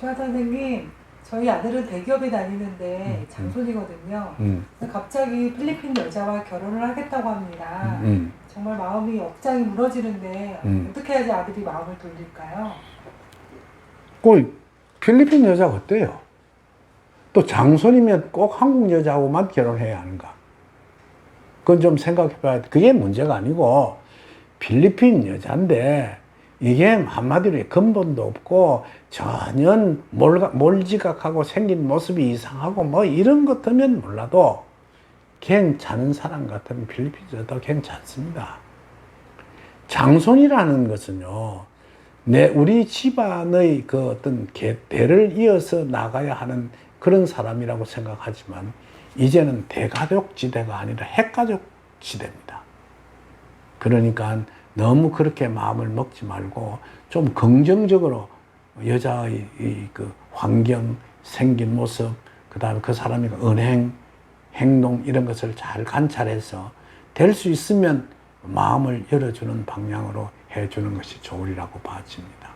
자 선생님, 저희 아들은 대기업에 다니는데 음, 장손이거든요. 음, 근데 갑자기 필리핀 여자와 결혼을 하겠다고 합니다. 음. 정말 마음이 억장이 무너지는데 음. 어떻게 해야지 아들이 마음을 돌릴까요? 그 필리핀 여자가 어때요? 또 장손이면 꼭 한국 여자하고만 결혼해야 하는가? 그건 좀 생각해 봐야 돼. 그게 문제가 아니고 필리핀 여자인데 이게 한마디로 근본도 없고 전혀 몰지각하고 생긴 모습이 이상하고 뭐 이런 것 같으면 몰라도 괜찮은 사람 필리핀 여자도 괜찮습니다. 장손이라는 것은요, 내 우리 집안의 그 어떤 계, 대를 이어서 나가야 하는 그런 사람이라고 생각하지만 이제는 대가족 지대가 아니라 핵가족 지대입니다. 그러니까 너무 그렇게 마음을 먹지 말고 좀 긍정적으로 여자의 이그 환경, 생긴 모습, 그 다음에 그 사람의 은행, 행동 이런 것을 잘 관찰해서 될 수 있으면 마음을 열어주는 방향으로 해주는 것이 좋으리라고 봐집니다.